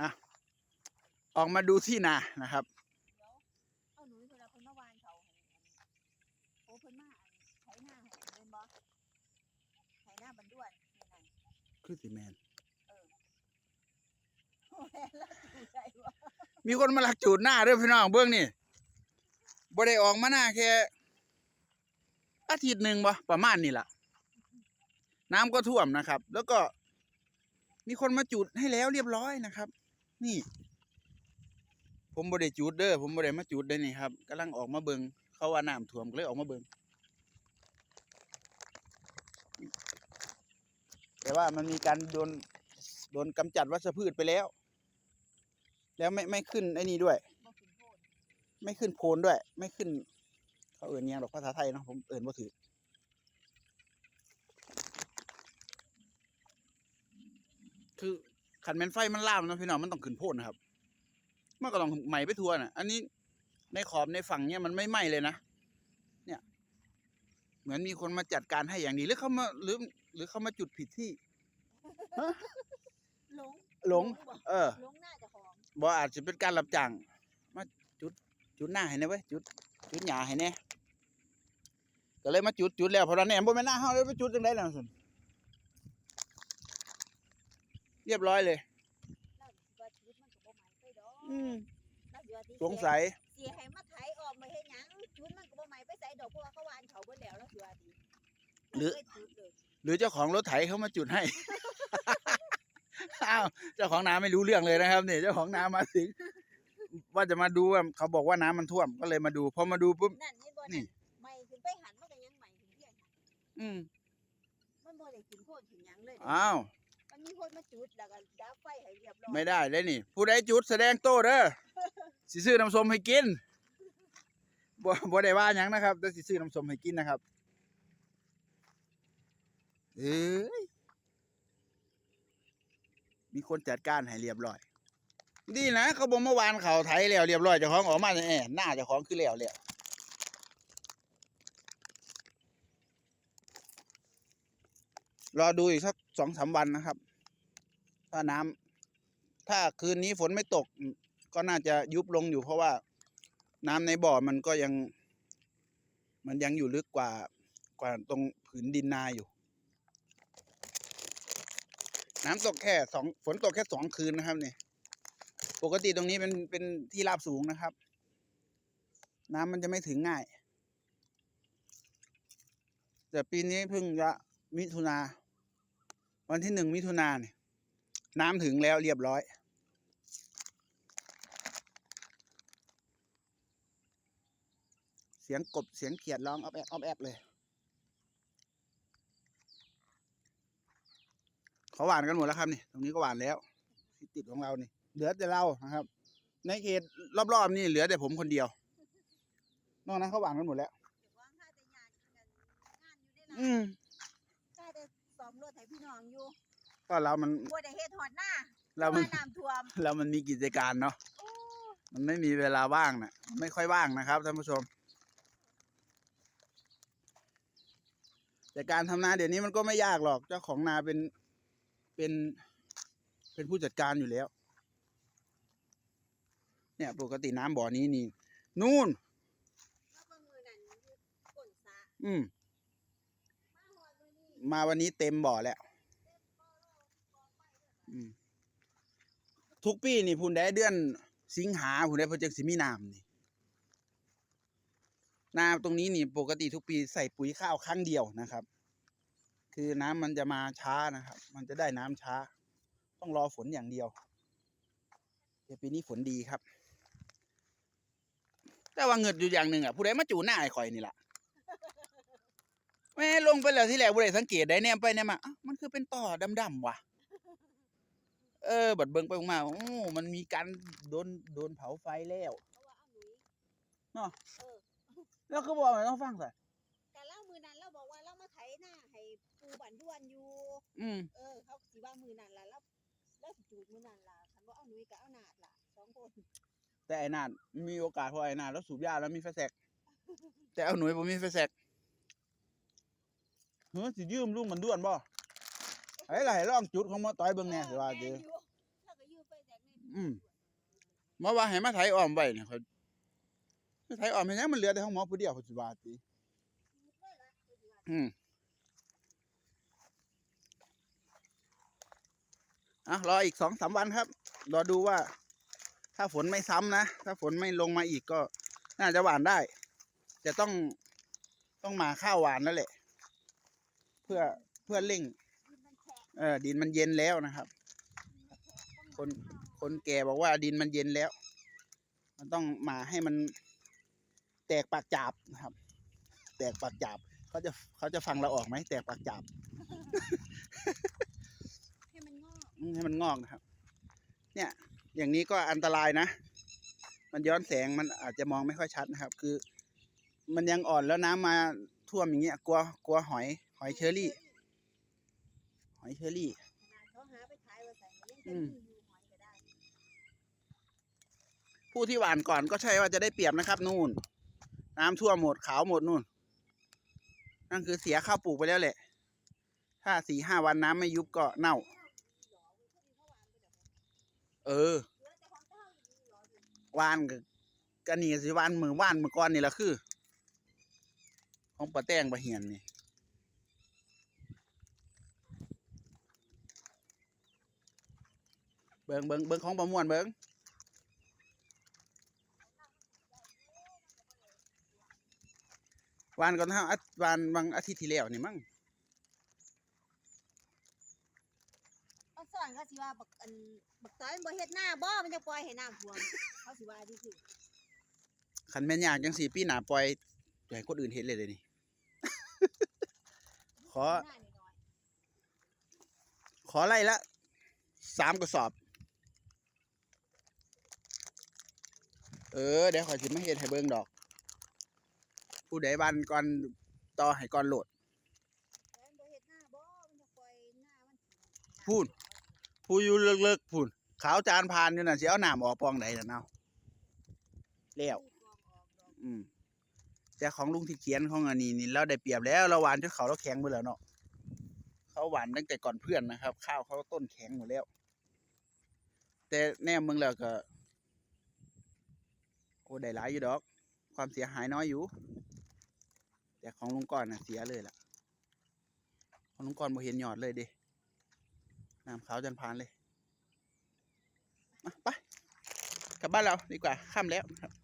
อะออกมาดูที่นานะครับเดี๋ยวเอาหนูเพิ่นเอาเพิ่นมาวานเขาให้อันโอ้เพิ่นมาอันไถหน้าให้เล่นบ่ไถหน้าบันด้วนนี่นั่นคือสิแมนโอ้แม่นแล้วถูกใจวะมีคนมาลักจูดหน้าด้วยพี่น้องเบื้องนี่บ่ได้ออกมาหน้าแค่อาทิตย์หนึ่งบ่ประมาณนี้ล่ะน้ำก็ท่วมนะครับ แล้วก็มีคนมาจุดให้แล้วเรียบร้อยนะครับ นี่ ผมบ่ได้จุดเด้อผมบ่ได้มาจุดเด้นี่ครับกำลังออกมาเบิงเขาว่าน้ำท่วมก็เลยออกมาเบิงแต่ว่ามันมีการโดนโดนกำจัดวัชพืชไปแล้ว แล้วไม่ไม่ขึ้นไอ้นี่ด้วย ไม่ขึ้นโพนด้วย ไม่ขึ้น เขาเอื่นอิหยังดอกภาษาไทยเนาะผมเอื่นว่าถือคือ ขันแมนไฟมันล่ามนะพี่น้องมันต้องขึ้นโพนนะครับมันก็ต้องไหมไปทั่วน่ะอันนี้ในขอบในฝั่งเนี่ยมันไม่ไหม้เลยนะเนี่ย เหมือนมีคนมาจัดการให้อย่างดีหรือเขามาหรือหรือเขามาจุดผิดที่หลงหลงบ่เออหลงหน้าเจ้าของบ่อาจจะเป็นการรับจ้างมาจุดจุดหน้าให้แหน่เว้ยจุด จุดหญ้าให้แหน่ก็เลยมาจุดจุดแล้วเพราะว่าแหน่บ่แม่นหน้าเฮาเลยไปจุดจังได๋ล่ะซั่น เรียบร้อยเลยเราสิว่าชีวิตมันก็บ่หมายไปดอกอืมเราสิว่าสิสงสัยเสียให้มาไถออกมาเฮ็ดหยังจุดมันก็บ่หมายไปไสดอกเพราะว่าเขาวานเขาเบิดแล้วแล้วสิว่าดีหรือเคยจุดเลยหรือเจ้าของรถไถเขามาจุดให้ อ้าวเจ้าของนาไม่รู้เรื่องเลยนะครับนี่เจ้าของนามาถึง ว่าจะมาดูว่าเขาบอกว่าน้ำมันท่วมก็เลยมาดูพอมาดูปุ๊บ นั่นเห็นบ่นี่นั่นไม่ขึ้นไปหันมันก็ยังใหม่ขึ้นเพียงหันอืมมันบ่ได้ขึ้นโพดขึ้นหยังเลยอ้าว มันมีคนมาจุดแล้วก็ดับไฟให้เรียบร้อยไม่ได้เลยนี่ ผู้ใดจุดแสดงโต้เด้อสิซื้อน้ำส้มให้กินบ่บ่ได้ว่าหยังนะครับแต่สิซื้อน้ำส้มให้กินนะครับ เอ้ยมีคนจัดการให้เรียบร้อย ดีนะเขาบอกเมื่อวานเขาไถแล้วเรียบร้อยเจ้าของออกมาแน่หน้าเจ้าของคือแล้วแล้วรอดูอีกสัก สองสามวันนะครับ ถ้าน้ำถ้าคืนนี้ฝนไม่ตก ก็น่าจะยุบลงอยู่ เพราะว่าน้ำในบ่อมันก็ยัง มันยังอยู่ลึกกว่ากว่าตรงผืนดินนาอยู่ น้ำตกแค่สองฝนตกแค่สองคืนนะครับเนี่ยปกติตรงนี้เป็นเป็นที่ราบสูงนะครับ น้ำมันจะไม่ถึงง่าย แต่ปีนี้เพิ่งจะมิถุนา วันที่หนึ่งมิถุนาเนี่ย น้ำถึงแล้วเรียบร้อย เสียงกบเสียงเขียดร้องออบแอบออบแอบเลยเขาหวานกันหมดแล้วครับนี่ตรงนี้ก็หวานแล้วที่ติดของเรานี่ เหลือแต่เรานะครับ ในเขตรอบๆนี่เหลือแต่ผมคนเดียว นอกนั้นเขาหวานกันหมดแล้วเก็บวางค่าแต่งานกันงานอยู่ได้ล่ะอืม ค่าแต่ซ่อมรถให้พี่ น้องอยู่ก็เรามันบ่ได้เฮ็ดฮอดหน้าเรามันพะว่น้ำท่วมเรามันมีกิจการเนาะโอ้มันไม่มีเวลาว่างนะไม่ค่อยว่างนะครับท่านผู้ชม แต่การทำนาเดี๋ยวนี้มันก็ไม่ยากหรอกเจ้าของนาเป็นเป็น เป็นผู้จัดการอยู่แล้ว เนี่ยปกติน้ำบ่อนี้นี่ นู่นแล้วบางมือนั่นอยู่ก้นสระอืมมาฮอดมื้อนี้มาวันนี้เต็มบ่อแล้ว อืม ทุกปีนี่พูนได้เดือน สิงหาพูนได้เพอจักสิมีน้ำนี่นาตรงนี้นี่ปกติทุกปีใส่ปุ๋ยข้าวครั้งเดียวนะครับ คือน้ำมันจะมาช้านะครับ มันจะได้น้ำช้า ต้องรอฝนอย่างเดียวแต่ปีนี้ฝนดีครับ แต่ว่าเงิดอยู่อย่างหนึ่งอะผู้ใดมาจู่หน้าไอ้ข่อยนี่ล่ะแม่ลงไปแล้วที่แรกผู้ใดสังเกตได้แนมไปแนมมาอ้ามันคือเป็นต่อดำๆว่ะ เออ บัดเบิ่งไปเบิ่งมาโอ้มันมีการโดนโดนเผาไฟแล้วเพราะว่าเอาหนุ่ยเนาะเออแล้วก็บอกว่าต้องฟังสิแต่เล่ามือนั้นเราบอกว่าเรามาไถหน้าให้ปูบันด้วนอยู่ อืมเออ เขาสิว่ามือนั้นล่ะแล้วแล้วสิจูดมือนั้นล่ะคันว่าเอาหนุ่ยกับเอานาดล่ะสองคนแต่ไอ้นาดมีโอกาสเพราะไอ้นาดแล้วสูบยาแล้วมีไฟแสกแต่เอาหน่วยผมมีไฟแสกเฮ้ยสิยืมลุงมันด้วนบ่ไอ้ไรลองจุดของมาต่อยเบิ่งแหน่สิว่าแม่จืนออยู่แล้วก็ยืมไปแจกในออืม หมอว่าให้มาไถอ้อมไว้เนี่ยเขาไถอ้อมให้ยังมันเหลือแต่ของหมอผู้เดียวปัจจุบันติอืมอะรออีกสองสามวันครับ รอดูว่า ถ้าฝนไม่ซ้ำนะ ถ้าฝนไม่ลงมาอีกก็ น่าจะหวานได้แต่ต้องต้องมาข้าวหวานแล้วแหละ เพื่อเพื่อเร่ง เออดินมันเย็นแล้วนะครับ คน คนแก่บอกว่าดินมันเย็นแล้ว มันต้องมาให้มันแตกปากจาบนะครับ แตกปากจาบเขาจะเขาจะฟังเราออกไหมแตกปากจาบให้มันงอกอืมให้มันงอกนะครับ เนี่ย อย่างนี้ก็อันตรายนะ มันย้อนแสงมันอาจจะมองไม่ค่อยชัดนะครับ คือ มันยังอ่อนแล้วน้ำมาท่วมอย่างเงี้ยกลัวกลัวหอย หอยเชอรี่ หอยเชอรี่ขนาดเขาหาไปขายว่าใส่มันยังอืจะม มีอยู่หอยก็ได้ ผู้ที่หวานก่อนก็ใช่ว่าจะได้เปรียบนะครับ นู่น น้ำท่วมหมดขาวหมดนู่น นั่นคือเสียข้าวปลูกไปแล้วแหละ ถ้าสี่ห้าวันน้ำไม่ยุบก็เน่า เออเน่าเออยู่วานกับกันนี่สิวานมือว่านมือก้อนนี่แหละคือ ของปลาแต้งปลาเหียนนี่เบิงเบิงเบิงของประมวลเบิง วานก่อนเท่าอัดวานบางอาทิตย์ที่แล้วนี่มั้งเอาสอนเขาสิว่าบักอันบักต้อยมันบ่เฮ็ดหน้าบ่มันจะปล่อยให้น้ำท่วมเขาสิว่าดีสิขันแม่นยากจังสี่ปีหนาปล่อยให้คนอื่นเห็นเลยเลยนี่ ขอ หน้าน้อยขอไล่ละสามกระสอบ เออ เดี๋ยวขอยสิมาเฮ็ดให้เบิ่งดอก ผู้ใดบ้านก่อนต่อให้ก่อนโหลดๆต้อยมันบ่เฮ็ดพูดผู้อยู่เลิกๆพูนขาวจานพานอยู่น่ะสิเอาน้ำออกปองใดน่ะเนาแล้วมีฟองออกดอกอืมแต่ของลุงที่เขียนของอันนี้นี่เราได้เปรียบแล้วเราหวานจนเขาเราแข็งหมดแล้วเนาะเขาหวานตั้งแต่ก่อนเพื่อนนะครับ ข้าวเขาต้นแข็งหมดแล้ว แต่แน่มึงแล้วก็โอ้ได้หลายอยู่ดอก ความเสียหายน้อยอยู่ แต่ของลุงก่อนน่ะเสียเลยล่ะ ของลุงก่อนบ่เห็นหยอดเลยเดิน้ำขาวจันพานเลยมาไปกลับบ้านเราดีกว่าข้ามแล้วครับ